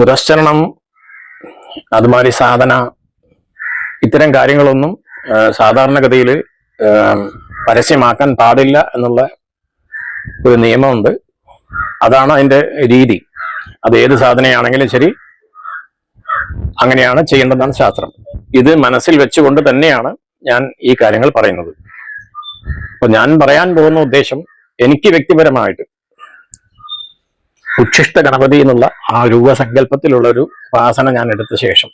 പുരസ്ചരണം അതുമാതിരി സാധന ഇത്തരം കാര്യങ്ങളൊന്നും സാധാരണഗതിയിൽ പരസ്യമാക്കാൻ പാടില്ല എന്നുള്ള ഒരു നിയമമുണ്ട്. അതാണ് അതിന്റെ രീതി. അത് ഏത് സാധനയാണെങ്കിലും ശരി അങ്ങനെയാണ് ചെയ്യേണ്ടതാണ് ശാസ്ത്രം. ഇത് മനസ്സിൽ വെച്ചുകൊണ്ട് തന്നെയാണ് ഞാൻ ഈ കാര്യങ്ങൾ പറയുന്നത്. അപ്പൊ ഞാൻ പറയാൻ പോകുന്ന ഉദ്ദേശം എനിക്ക് വ്യക്തിപരമായിട്ട് ഉച്ഛിഷ്ട ഗണപതി എന്നുള്ള ആ രൂപസങ്കല്പത്തിലുള്ള ഒരു ഉപാസന ഞാൻ എടുത്ത ശേഷം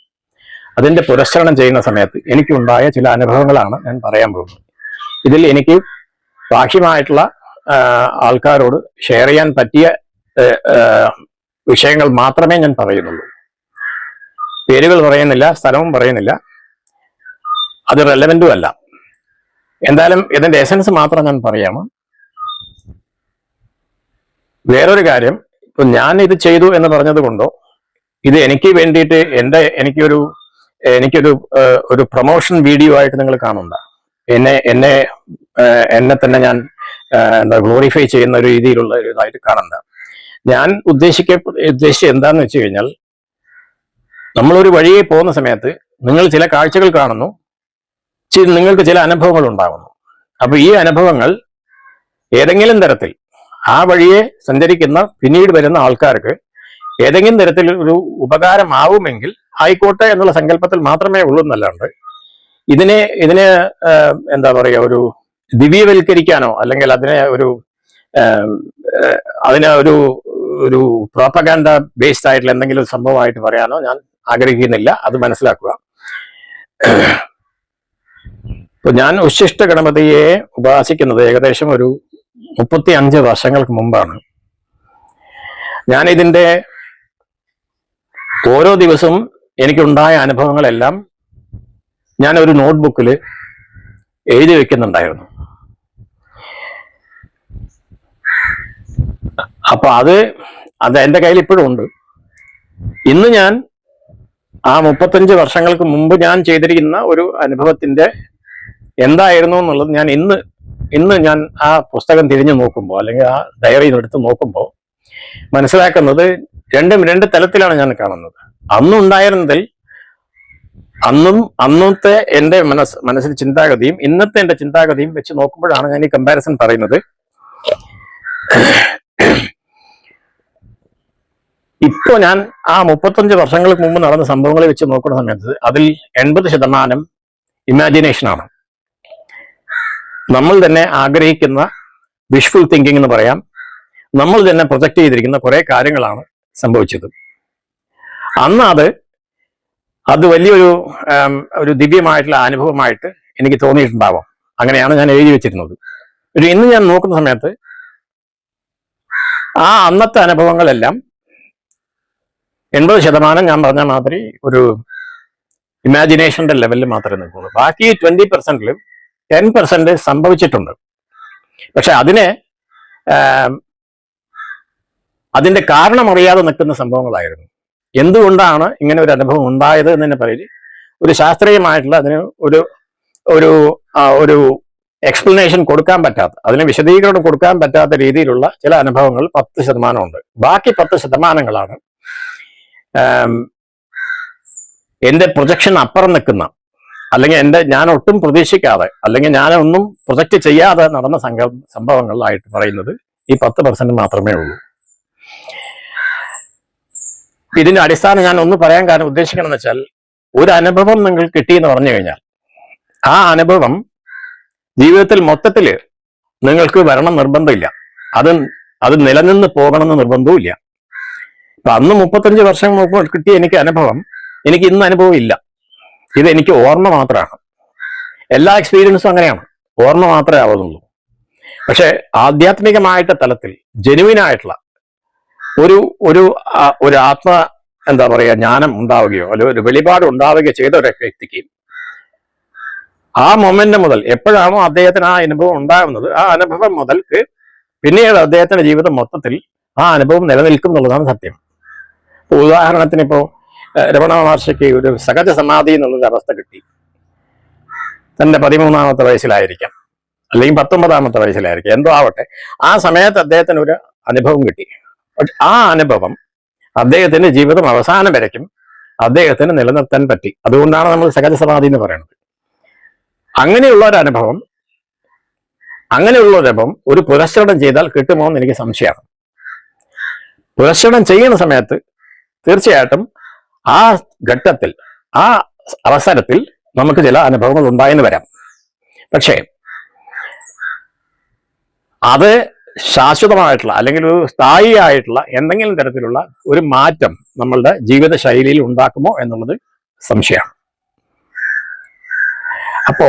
അതിന്റെ പുരസ്കരണം ചെയ്യുന്ന സമയത്ത് എനിക്കുണ്ടായ ചില അനുഭവങ്ങളാണ് ഞാൻ പറയാൻ പോകുന്നത്. ഇതിൽ എനിക്ക് ബാഹ്യമായിട്ടുള്ള ആൾക്കാരോട് ഷെയർ ചെയ്യാൻ പറ്റിയ വിഷയങ്ങൾ മാത്രമേ ഞാൻ പറയുന്നുള്ളൂ. പേരുകൾ പറയുന്നില്ല സ്ഥലവും പറയുന്നില്ല. അത് റെലവെന്റും അല്ല. എന്തായാലും ഇതിന്റെ എസൻസ് മാത്രം ഞാൻ പറയാമോ വേറൊരു കാര്യം ഇപ്പൊ ഞാൻ ഇത് ചെയ്തു എന്ന് പറഞ്ഞത് കൊണ്ടോ? ഇത് എനിക്ക് വേണ്ടിയിട്ട് എന്റെ എനിക്കൊരു എനിക്കൊരു ഒരു പ്രൊമോഷൻ വീഡിയോ ആയിട്ട് നിങ്ങൾ കാണണ്ട. എന്നെ എന്നെ എന്നെ തന്നെ ഞാൻ എന്താ ഗ്ലോറിഫൈ ചെയ്യുന്ന ഒരു രീതിയിലുള്ള ഒരു ഇതായിട്ട് കാണണ്ട. ഞാൻ ഉദ്ദേശിക്ക ഉദ്ദേശിച്ചത് എന്താന്ന് വെച്ച് കഴിഞ്ഞാൽ നമ്മളൊരു വഴിയെ പോകുന്ന സമയത്ത് നിങ്ങൾ ചില കാഴ്ചകൾ കാണുന്നു നിങ്ങൾക്ക് ചില അനുഭവങ്ങൾ ഉണ്ടാകുന്നു. അപ്പൊ ഈ അനുഭവങ്ങൾ ഏതെങ്കിലും തരത്തിൽ ആ വഴിയെ സഞ്ചരിക്കുന്ന പിന്നീട് വരുന്ന ആൾക്കാർക്ക് ഏതെങ്കിലും തരത്തിൽ ഒരു ഉപകാരമാവുമെങ്കിൽ ആയിക്കോട്ടെ എന്നുള്ള സങ്കല്പത്തിൽ മാത്രമേ ഉള്ളൂ എന്നല്ലാണ്ട് ഇതിനെ ഇതിനെ എന്താ പറയുക ഒരു ദിവ്യവൽക്കരിക്കാനോ അല്ലെങ്കിൽ അതിനെ ഒരു അതിനെ ഒരു ഒരു പ്രോപ്പഗാൻഡ ബേസ്ഡ് ആയിട്ടുള്ള എന്തെങ്കിലും സംഭവമായിട്ട് പറയാനോ ഞാൻ ആഗ്രഹിക്കുന്നില്ല. അത് മനസ്സിലാക്കുക. ഇപ്പൊ ഞാൻ ഉശിഷ്ട ഗണപതിയെ ഉപാസിക്കുന്നത് ഏകദേശം ഒരു മുപ്പത്തി അഞ്ച് വർഷങ്ങൾക്ക് മുമ്പാണ്. ഞാൻ ഇതിന്റെ ഓരോ ദിവസവും എനിക്കുണ്ടായ അനുഭവങ്ങളെല്ലാം ഞാൻ ഒരു നോട്ട്ബുക്കിൽ എഴുതി വെക്കുന്നുണ്ടായിരുന്നു. അപ്പൊ അത് അത് എന്റെ കയ്യിൽ ഇപ്പോഴും ഉണ്ട്. ഇന്ന് ഞാൻ ആ മുപ്പത്തഞ്ച് വർഷങ്ങൾക്ക് മുമ്പ് ഞാൻ ചെയ്തിരിക്കുന്ന ഒരു അനുഭവത്തിന്റെ എന്തായിരുന്നു എന്നുള്ളത് ഞാൻ ഇന്ന് ഇന്ന് ഞാൻ ആ പുസ്തകം തിരിഞ്ഞു നോക്കുമ്പോൾ അല്ലെങ്കിൽ ആ ഡയറി എടുത്ത് നോക്കുമ്പോൾ മനസ്സിലാക്കുന്നത് രണ്ടും രണ്ട് തലത്തിലാണ് ഞാൻ കാണുന്നത്. അന്നുണ്ടായിരുന്നതിൽ അന്നും അന്നത്തെ എന്റെ മനസ് മനസ്സിൽ ചിന്താഗതിയും ഇന്നത്തെ എന്റെ ചിന്താഗതിയും വെച്ച് നോക്കുമ്പോഴാണ് ഞാൻ ഈ കമ്പാരിസൺ പറയുന്നത്. ഇപ്പോൾ ഞാൻ ആ മുപ്പത്തഞ്ച് വർഷങ്ങൾക്ക് മുമ്പ് നടന്ന സംഭവങ്ങളെ വെച്ച് നോക്കുന്ന സമയത്ത് അതിൽ എൺപത് ശതമാനം ഇമാജിനേഷനാണ് നമ്മൾ തന്നെ ആഗ്രഹിക്കുന്ന വിഷ്ഫുൾ തിങ്കിങ് എന്ന് പറയാം. നമ്മൾ തന്നെ പ്രൊജക്ട് ചെയ്തിരിക്കുന്ന കുറെ കാര്യങ്ങളാണ് സംഭവിച്ചത്. അന്ന് അത് അത് വലിയൊരു ഒരു ദിവ്യമായിട്ടുള്ള അനുഭവമായിട്ട് എനിക്ക് തോന്നിയിട്ടുണ്ടാവാം. അങ്ങനെയാണ് ഞാൻ എഴുതി വെച്ചിരുന്നത്. ഒരു ഇന്ന് ഞാൻ നോക്കുന്ന സമയത്ത് ആ അന്നത്തെ അനുഭവങ്ങളെല്ലാം എൺപത് ശതമാനം ഞാൻ പറഞ്ഞ മാതിരി ഒരു ഇമാജിനേഷന്റെ ലെവലിൽ മാത്രമേ നിൽക്കുള്ളൂ. ബാക്കി ട്വന്റി പെർസെന്റിൽ ടെൻ പെർസെന്റ് സംഭവിച്ചിട്ടുണ്ട്. പക്ഷെ അതിനെ അതിന്റെ കാരണം അറിയാതെ നിൽക്കുന്ന സംഭവങ്ങളായിരുന്നു. എന്തുകൊണ്ടാണ് ഇങ്ങനെ ഒരു അനുഭവം ഉണ്ടായത് എന്ന് തന്നെ പറയും ഒരു ശാസ്ത്രീയമായിട്ടുള്ള അതിന് ഒരു ഒരു ഒരു എക്സ്പ്ലനേഷൻ കൊടുക്കാൻ പറ്റാത്ത അതിന് വിശദീകരണം കൊടുക്കാൻ പറ്റാത്ത രീതിയിലുള്ള ചില അനുഭവങ്ങൾ പത്ത് ശതമാനമുണ്ട്. ബാക്കി പത്ത് ശതമാനങ്ങളാണ് ആം, എന്റെ പ്രൊജക്ഷൻ അപ്പുറം നിൽക്കുന്ന അല്ലെങ്കിൽ എന്റെ ഞാൻ ഒട്ടും പ്രതീക്ഷിക്കാതെ അല്ലെങ്കിൽ ഞാനൊന്നും പ്രൊജക്റ്റ് ചെയ്യാതെ നടന്ന സംഘ സംഭവങ്ങളിലായിട്ട് പറയുന്നത് ഈ പത്ത് പെർസെന്റ് മാത്രമേ ഉള്ളൂ. ഇതിന്റെ അടിസ്ഥാനം ഞാൻ ഒന്ന് പറയാൻ കാരണം ഉദ്ദേശിക്കണം എന്ന് വെച്ചാൽ ഒരു അനുഭവം നിങ്ങൾ കിട്ടിയെന്ന് പറഞ്ഞു കഴിഞ്ഞാൽ ആ അനുഭവം ജീവിതത്തിൽ മൊത്തത്തിൽ നിങ്ങൾക്ക് വരണം നിർബന്ധമില്ല. അത് അത് നിലനിന്ന് പോകണമെന്ന് നിർബന്ധവും ഇല്ല അപ്പൊ അന്ന് മുപ്പത്തഞ്ച് വർഷം മുമ്പ് കിട്ടിയ എനിക്ക് അനുഭവം എനിക്ക് ഇന്ന് അനുഭവം ഇല്ല. ഇത് എനിക്ക് ഓർമ്മ മാത്രമാണ് എല്ലാ എക്സ്പീരിയൻസും അങ്ങനെയാണ്. ഓർമ്മ മാത്രമേ ആവുന്നുള്ളൂ. പക്ഷെ ആധ്യാത്മികമായിട്ട് തലത്തിൽ ജെനുവിൻ ആയിട്ടുള്ള ഒരു ഒരു ഒരു ആത്മ എന്താ പറയുക ജ്ഞാനം ഉണ്ടാവുകയോ അല്ലെങ്കിൽ ഒരു വെളിപാട് ഉണ്ടാവുകയോ ചെയ്ത ഒരു വ്യക്തിക്ക് ആ മൊമെന്റ് മുതൽ എപ്പോഴാണോ അദ്ദേഹത്തിന് ആ അനുഭവം ഉണ്ടാകുന്നത് ആ അനുഭവം മുതൽക്ക് പിന്നീട് അദ്ദേഹത്തിന്റെ ജീവിതം മൊത്തത്തിൽ ആ അനുഭവം നിലനിൽക്കും എന്നുള്ളതാണ് സത്യം. ഉദാഹരണത്തിന് ഇപ്പോ ഏഹ്, രമണ മഹർഷിക്ക് ഒരു സഹജ സമാധി എന്നുള്ളൊരു അവസ്ഥ കിട്ടി. തന്റെ പതിമൂന്നാമത്തെ വയസ്സിലായിരിക്കാം. അല്ലെങ്കിൽ പത്തൊമ്പതാമത്തെ വയസ്സിലായിരിക്കാം. എന്തോ ആവട്ടെ. ആ സമയത്ത് അദ്ദേഹത്തിന് ഒരു അനുഭവം കിട്ടി. ആ അനുഭവം അദ്ദേഹത്തിന്റെ ജീവിതം അവസാനം വരയ്ക്കും. അദ്ദേഹത്തിന് നിലനിർത്താൻ പറ്റി. അതുകൊണ്ടാണ് നമ്മൾ സഹജ സമാധി എന്ന് പറയുന്നത്. അങ്ങനെയുള്ള ഒരു അനുഭവം അങ്ങനെയുള്ള ഒരു അനുഭവം ഒരു പുരസ്കരണം ചെയ്താൽ കിട്ടുമോ എന്ന് എനിക്ക് സംശയമാണ്. പുരസ്കരണം ചെയ്യുന്ന സമയത്ത് തീർച്ചയായിട്ടും ആ ഘട്ടത്തിൽ ആ അവസരത്തിൽ നമുക്ക് ചില അനുഭവങ്ങൾ ഉണ്ടായെന്ന് വരാം. പക്ഷേ അത് ശാശ്വതമായിട്ടുള്ള അല്ലെങ്കിൽ ഒരു സ്ഥായി ആയിട്ടുള്ള എന്തെങ്കിലും തരത്തിലുള്ള ഒരു മാറ്റം നമ്മളുടെ ജീവിത ശൈലിയിൽ ഉണ്ടാക്കുമോ എന്നുള്ളത് സംശയമാണ്. അപ്പോ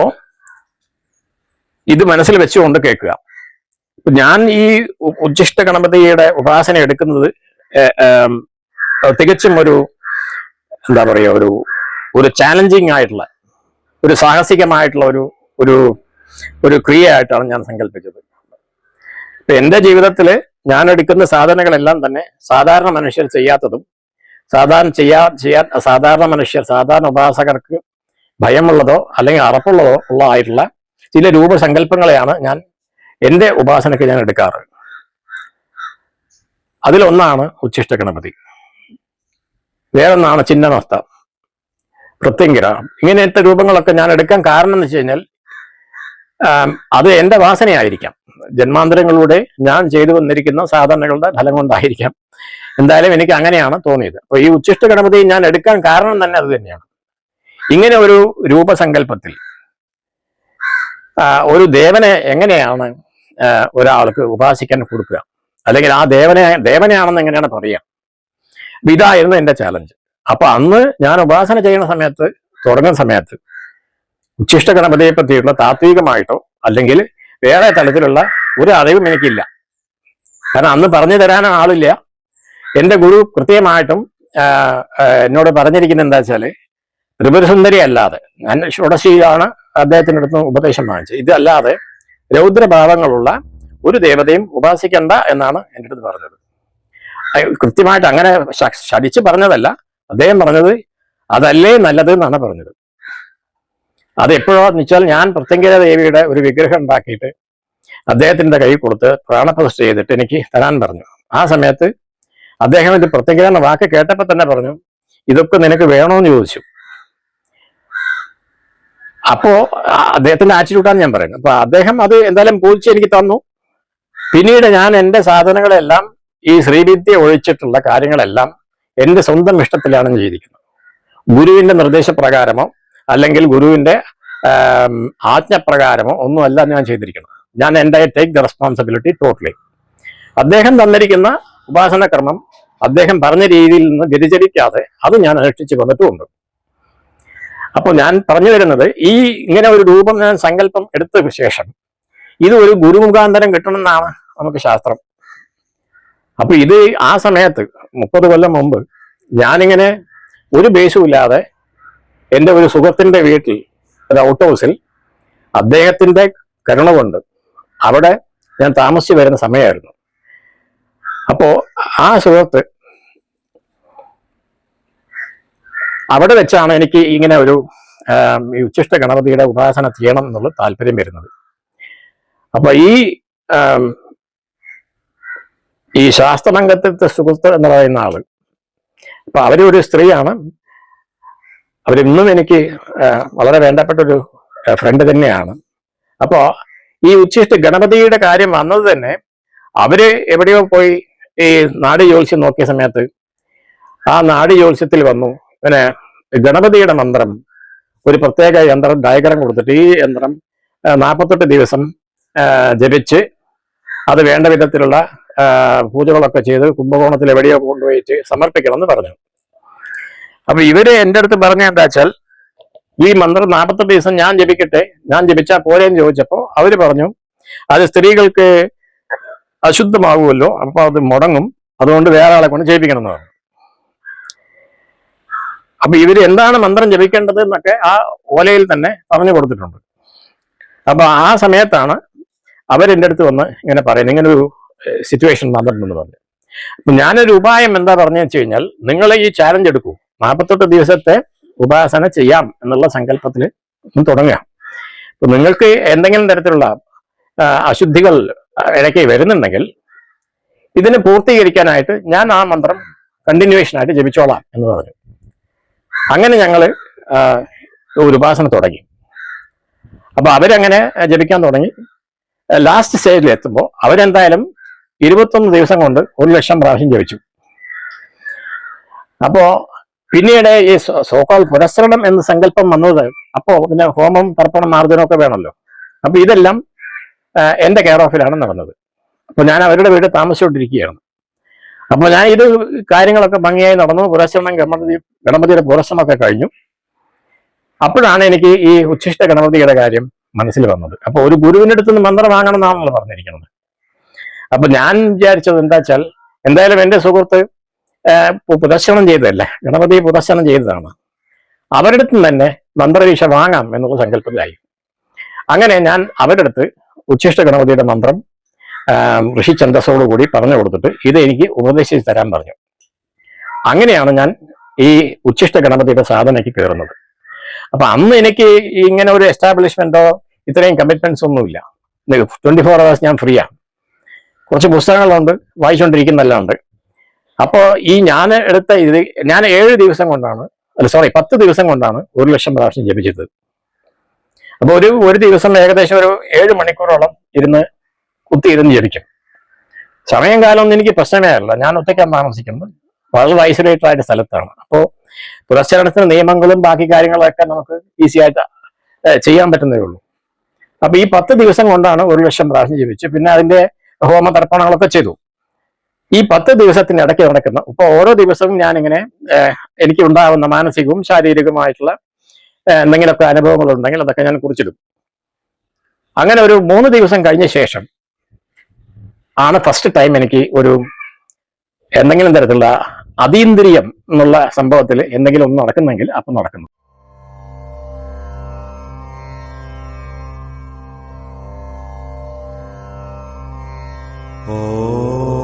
ഇത് മനസ്സിൽ വെച്ചുകൊണ്ട് കേൾക്കുക. ഞാൻ ഈ ഉച്ചിഷ്ട ഗണപതിയുടെ ഉപാസന എടുക്കുന്നത് തികച്ചും ഒരു എന്താ പറയുക ഒരു ഒരു ചാലഞ്ചിങ് ആയിട്ടുള്ള ഒരു സാഹസികമായിട്ടുള്ള ഒരു ഒരു ഒരു ക്രിയയായിട്ടാണ് ഞാൻ സങ്കല്പിച്ചത് ഇപ്പൊ എന്റെ ജീവിതത്തിൽ ഞാൻ എടുക്കുന്ന സാധനങ്ങളെല്ലാം തന്നെ സാധാരണ മനുഷ്യർ ചെയ്യാത്തതും സാധാരണ ചെയ്യാ ചെയ്യാൻ സാധാരണ മനുഷ്യർ സാധാരണ ഉപാസകർക്ക് ഭയമുള്ളതോ അല്ലെങ്കിൽ അറപ്പുള്ളതോ ഉള്ള ആയിട്ടുള്ള ചില രൂപസങ്കല്പങ്ങളെയാണ് ഞാൻ എന്റെ ഉപാസനയ്ക്ക് ഞാൻ എടുക്കാറ്. അതിലൊന്നാണ് ഉച്ഛിഷ്ട ഗണപതി വേറൊന്നാണ് ചിന്നമസ്ത പ്രത്യങ്കിര ഇങ്ങനത്തെ രൂപങ്ങളൊക്കെ ഞാൻ എടുക്കാൻ കാരണം എന്ന് വെച്ച് കഴിഞ്ഞാൽ അത് എന്റെ വാസനയായിരിക്കാം. ജന്മാന്തരങ്ങളിലൂടെ ഞാൻ ചെയ്തു വന്നിരിക്കുന്ന സാധനകളുടെ ഫലം കൊണ്ടായിരിക്കാം. എന്തായാലും എനിക്ക് അങ്ങനെയാണ് തോന്നിയത്. അപ്പോൾ ഈ ഉച്ഛിഷ്ട ഗണപതി ഞാൻ എടുക്കാൻ കാരണം തന്നെ അത് തന്നെയാണ്. ഇങ്ങനെ ഒരു രൂപസങ്കല്പത്തിൽ ഒരു ദേവനെ എങ്ങനെയാണ് ഒരാൾക്ക് ഉപാസിക്കാൻ കൊടുക്കുക? അല്ലെങ്കിൽ ആ ദേവനെ ദേവനെയാണെന്ന് എങ്ങനെയാണ് പറയുക അപ്പൊ ഇതായിരുന്നു എന്റെ ചാലഞ്ച് അപ്പൊ അന്ന് ഞാൻ ഉപാസന ചെയ്യുന്ന സമയത്ത് തുടങ്ങുന്ന സമയത്ത് ഉച്ഛിഷ്ട ഗണപതിയെ പറ്റിയിട്ടുള്ള താത്വികമായിട്ടോ അല്ലെങ്കിൽ വേറെ തലത്തിലുള്ള ഒരു അറിവും എനിക്കില്ല. കാരണം അന്ന് പറഞ്ഞു തരാൻ ആളില്ല. എന്റെ ഗുരു കൃത്യമായിട്ടും എന്നോട് പറഞ്ഞിരിക്കുന്നത് എന്താ വെച്ചാൽ ത്രിപുരസുന്ദരി അല്ലാതെ ഞാൻ ഷോഡശിയാണ് അദ്ദേഹത്തിന്റെ അടുത്ത് ഉപദേശം വാങ്ങിച്ചത്. ഇതല്ലാതെ രൗദ്രഭാവങ്ങളുള്ള ഒരു ദേവതയും ഉപാസിക്കണ്ട എന്നാണ് എന്റെ അടുത്ത് പറഞ്ഞത്. കൃത്യമായിട്ട് അങ്ങനെ ശടിച്ച് പറഞ്ഞതല്ല. അദ്ദേഹം പറഞ്ഞത് അതല്ലേ നല്ലത് എന്നാണ് പറഞ്ഞത്. അത് എപ്പോഴാന്ന് വെച്ചാൽ ഞാൻ പ്രത്യങ്കര ദേവിയുടെ ഒരു വിഗ്രഹം ഉണ്ടാക്കിയിട്ട് അദ്ദേഹത്തിന്റെ കൈ കൊടുത്ത് പ്രാണപ്രതിഷ്ഠ ചെയ്തിട്ട് എനിക്ക് തരാൻ പറഞ്ഞു. ആ സമയത്ത് അദ്ദേഹം ഇത് പ്രത്യങ്കര എന്ന വാക്ക് കേട്ടപ്പോൾ തന്നെ പറഞ്ഞു ഇതൊക്കെ നിനക്ക് വേണോന്ന് ചോദിച്ചു. അപ്പോ അദ്ദേഹത്തിന്റെ ആറ്റിറ്റ്യൂട്ടാണ് ഞാൻ പറയുന്നത്. അപ്പൊ അദ്ദേഹം അത് എന്തായാലും പൂജിച്ച് എനിക്ക് തന്നു. പിന്നീട് ഞാൻ എന്റെ സാധനങ്ങളെല്ലാം ഈ ശ്രീവിദ്യ ഒഴിച്ചിട്ടുള്ള കാര്യങ്ങളെല്ലാം എന്റെ സ്വന്തം ഇഷ്ടത്തിലാണ് ചെയ്തിരിക്കുന്നത് ഗുരുവിന്റെ നിർദ്ദേശപ്രകാരമോ അല്ലെങ്കിൽ ഗുരുവിന്റെ ആജ്ഞപ്രകാരമോ ഒന്നുമല്ല ഞാൻ ചെയ്തിരിക്കുന്നത്. ഞാൻ എന്റെ ടേക്ക് ദ റെസ്പോൺസിബിലിറ്റി ടോട്ടലി അദ്ദേഹം തന്നിരിക്കുന്ന ഉപാസന ക്രമം അദ്ദേഹം പറഞ്ഞ രീതിയിൽ നിന്ന് വ്യതിചരിക്കാതെ അത് ഞാൻ അനുഷ്ഠിച്ചു വന്നിട്ടുമുണ്ട്. അപ്പോൾ ഞാൻ പറഞ്ഞു വരുന്നത് ഈ ഇങ്ങനെ ഒരു രൂപം ഞാൻ സങ്കല്പം എടുത്ത ശേഷം ഇത് ഒരു ഗുരുമുഖാന്തരം കിട്ടണമെന്നാണ് നമുക്ക് ശാസ്ത്രം. അപ്പൊ ഇത് ആ സമയത്ത് മുപ്പത് കൊല്ലം മുമ്പ് ഞാനിങ്ങനെ ഒരു ബേസും ഇല്ലാതെ എന്റെ ഒരു സുഹൃത്തിന്റെ വീട്ടിൽ ഒരു ഔട്ട് ഹൗസിൽ അദ്ദേഹത്തിന്റെ കരുണ കൊണ്ട് അവിടെ ഞാൻ താമസിച്ചു വരുന്ന സമയമായിരുന്നു. അപ്പോ ആ സുഹൃത്ത് അവിടെ വെച്ചാണ് എനിക്ക് ഇങ്ങനെ ഒരു ഉച്ചിഷ്ട ഗണപതിയുടെ ഉപാസന ചെയ്യണം എന്നുള്ള താല്പര്യം വരുന്നത്. അപ്പൊ ഈ ഈ ശാസ്ത്രരംഗത്തെ സുഹൃത്ത് എന്ന് പറയുന്ന ആൾ. അപ്പൊ അവരൊരു സ്ത്രീയാണ്. അവരിന്നും എനിക്ക് വളരെ വേണ്ടപ്പെട്ട ഒരു ഫ്രണ്ട് തന്നെയാണ്. അപ്പോ ഈ ഉച്ചിഷ്ട ഗണപതിയുടെ കാര്യം വന്നത് തന്നെ അവർ എവിടെയോ പോയി ഈ നാട് ജ്യോത്സ്യം നോക്കിയ സമയത്ത് ആ നാട് ജ്യോത്സ്യത്തിൽ വന്നു. പിന്നെ ഗണപതിയുടെ മന്ത്രം ഒരു പ്രത്യേക യന്ത്രം ഡയഗ്രം കൊടുത്തിട്ട് ഈ യന്ത്രം നാൽപ്പത്തെട്ട് ദിവസം ജപിച്ച് അത് വേണ്ട വിധത്തിലുള്ള പൂജകളൊക്കെ ചെയ്ത് കുംഭകോണത്തിൽ എവിടെയോ കൊണ്ടുപോയിട്ട് സമർപ്പിക്കണം എന്ന് പറഞ്ഞു. അപ്പൊ ഇവർ എന്റെ അടുത്ത് പറഞ്ഞ എന്താ വെച്ചാൽ ഈ മന്ത്രം നാൽപ്പത്തെട്ട് ദിവസം ഞാൻ ജപിക്കട്ടെ ഞാൻ ജപിച്ചാൽ പോരേന്ന് ചോദിച്ചപ്പോ അവർ പറഞ്ഞു അത് സ്ത്രീകൾക്ക് അശുദ്ധമാകുമല്ലോ അപ്പൊ അത് മുടങ്ങും അതുകൊണ്ട് വേറെ ആളെ കൊണ്ട് ജയിപ്പിക്കണം എന്ന് പറഞ്ഞു. അപ്പൊ ഇവർ എന്താണ് മന്ത്രം ജപിക്കേണ്ടത് എന്നൊക്കെ ആ ഓലയിൽ തന്നെ പറഞ്ഞു കൊടുത്തിട്ടുണ്ട്. അപ്പൊ ആ സമയത്താണ് അവരെന്റെ അടുത്ത് വന്ന് ഇങ്ങനെ പറയുന്നത്. ഇങ്ങനെ ഒരു സിറ്റുവേഷൻ വന്നിട്ടുണ്ടെന്ന് പറഞ്ഞു. അപ്പൊ ഞാനൊരു ഉപായം എന്താ പറഞ്ഞു വെച്ച് കഴിഞ്ഞാൽ നിങ്ങൾ ഈ ചാലഞ്ച് എടുക്കൂ. നാൽപ്പത്തെട്ട് ദിവസത്തെ ഉപാസന ചെയ്യാം എന്നുള്ള സങ്കല്പത്തിൽ തുടങ്ങുക. അപ്പൊ നിങ്ങൾക്ക് എന്തെങ്കിലും തരത്തിലുള്ള അശുദ്ധികൾ ഇടയ്ക്ക് വരുന്നുണ്ടെങ്കിൽ ഇതിന് പൂർത്തീകരിക്കാനായിട്ട് ഞാൻ ആ മന്ത്രം കണ്ടിന്യൂവേഷൻ ആയിട്ട് ജപിച്ചോളാം എന്ന് പറഞ്ഞു. അങ്ങനെ ഞങ്ങൾ ഒരു ഉപാസന തുടങ്ങി. അപ്പൊ അവരങ്ങനെ ജപിക്കാൻ തുടങ്ങി. ലാസ്റ്റ് സ്റ്റേജിൽ എത്തുമ്പോൾ അവരെന്തായാലും ഇരുപത്തൊന്ന് ദിവസം കൊണ്ട് ഒരു ലക്ഷം പ്രാവശ്യം ജപിച്ചു. അപ്പോ പിന്നീട് ഈ സോക്കാൾ പുരസ്കരണം എന്ന സങ്കല്പം വന്നത് അപ്പോ പിന്നെ ഹോമം തർപ്പണം മാർജനമൊക്കെ വേണമല്ലോ. അപ്പൊ ഇതെല്ലാം എന്റെ കെയർ ഓഫിലാണ് നടന്നത്. അപ്പൊ ഞാൻ അവരുടെ വീട് താമസിച്ചുകൊണ്ടിരിക്കുകയാണ്. അപ്പൊ ഞാൻ ഇത് കാര്യങ്ങളൊക്കെ ഭംഗിയായി നടന്നു. പുരസ്കരണം ഗണപതി ഗണപതിയുടെ പുരസ്കരണമൊക്കെ കഴിഞ്ഞു. അപ്പോഴാണ് എനിക്ക് ഈ ഉച്ഛിഷ്ട ഗണപതിയുടെ കാര്യം മനസ്സിൽ വന്നത്. അപ്പൊ ഒരു ഗുരുവിന്റെ നിന്ന് മന്ത്രം വാങ്ങണം എന്നാണല്ലോ പറഞ്ഞിരിക്കുന്നത്. അപ്പൊ ഞാൻ വിചാരിച്ചത് എന്താ വെച്ചാൽ എന്തായാലും എന്റെ സുഹൃത്ത് പ്രദർശനം ചെയ്തതല്ലേ? ഗണപതി പ്രദർശനം ചെയ്തതാണ്. അവരുടെ തന്നെ മന്ത്രവീക്ഷ വാങ്ങാം എന്നുള്ള സങ്കല്പത്തിലായി. അങ്ങനെ ഞാൻ അവരുടെ അടുത്ത് ഉച്ഛിഷ്ട ഗണപതിയുടെ മന്ത്രം ഋഷി കൂടി പറഞ്ഞു കൊടുത്തിട്ട് ഇത് എനിക്ക് ഉപദേശിച്ച് തരാൻ പറഞ്ഞു. അങ്ങനെയാണ് ഞാൻ ഈ ഉച്ഛിഷ്ട ഗണപതിയുടെ സാധനയ്ക്ക് കയറുന്നത്. അപ്പൊ അന്ന് എനിക്ക് ഇങ്ങനെ ഒരു എസ്റ്റാബ്ലിഷ്മെന്റോ ഇത്രയും കമ്മിറ്റ്മെന്റ്സ് ഒന്നുമില്ല. ട്വന്റി ഫോർ അവേഴ്സ് ഞാൻ ഫ്രീയാണ് കുറച്ച് പുസ്തകങ്ങളുണ്ട് വായിച്ചുകൊണ്ടിരിക്കുന്നെല്ലാം അപ്പോൾ അപ്പോ ഈ ഞാൻ എടുത്ത ഇത് ഞാൻ ഏഴ് ദിവസം കൊണ്ടാണ് അല്ല സോറി പത്ത് ദിവസം കൊണ്ടാണ് ഒരു ലക്ഷം പ്രാവശ്യം ജപിച്ചത്. അപ്പോൾ ഒരു ഒരു ദിവസം ഏകദേശം ഒരു ഏഴ് മണിക്കൂറോളം ഇരുന്ന് കുത്തി ഇരുന്ന് ജപിക്കും. സമയം കാലം ഒന്നും എനിക്ക് പ്രശ്നമേ അല്ല. ഞാൻ ഒറ്റയ്ക്കാണ് താമസിക്കുന്നത്. വളരെ ഐസൊലേറ്റഡ് ആയിട്ട് സ്ഥലത്താണ്. അപ്പോൾ പുരസ്കരണത്തിന് നിയമങ്ങളും ബാക്കി കാര്യങ്ങളൊക്കെ നമുക്ക് ഈസി ആയിട്ട് ചെയ്യാൻ പറ്റുന്നേ ഉള്ളൂ. അപ്പൊ ഈ പത്ത് ദിവസം കൊണ്ടാണ് ഒരു ലക്ഷം പ്രാവശ്യം ജപിച്ചു. പിന്നെ അതിന്റെ ഹോമ തർപ്പണങ്ങളൊക്കെ ചെയ്തു. ഈ പത്ത് ദിവസത്തിന് ഇടയ്ക്ക് നടക്കുന്ന ഇപ്പൊ ഓരോ ദിവസവും ഞാൻ ഇങ്ങനെ എനിക്ക് ഉണ്ടാകുന്ന മാനസികവും ശാരീരികവുമായിട്ടുള്ള എന്തെങ്കിലുമൊക്കെ അനുഭവങ്ങൾ ഉണ്ടെങ്കിൽ അതൊക്കെ ഞാൻ കുറിച്ചിടും. അങ്ങനെ ഒരു മൂന്ന് ദിവസം കഴിഞ്ഞ ശേഷം ആണ് ഫസ്റ്റ് ടൈം എനിക്ക് ഒരു എന്തെങ്കിലും തരത്തിലുള്ള അതീന്ദ്രിയം എന്നുള്ള സംഭവത്തിൽ എന്തെങ്കിലും ഒന്ന് നടക്കുന്നെങ്കിൽ അപ്പം നടക്കുന്നു. Oh.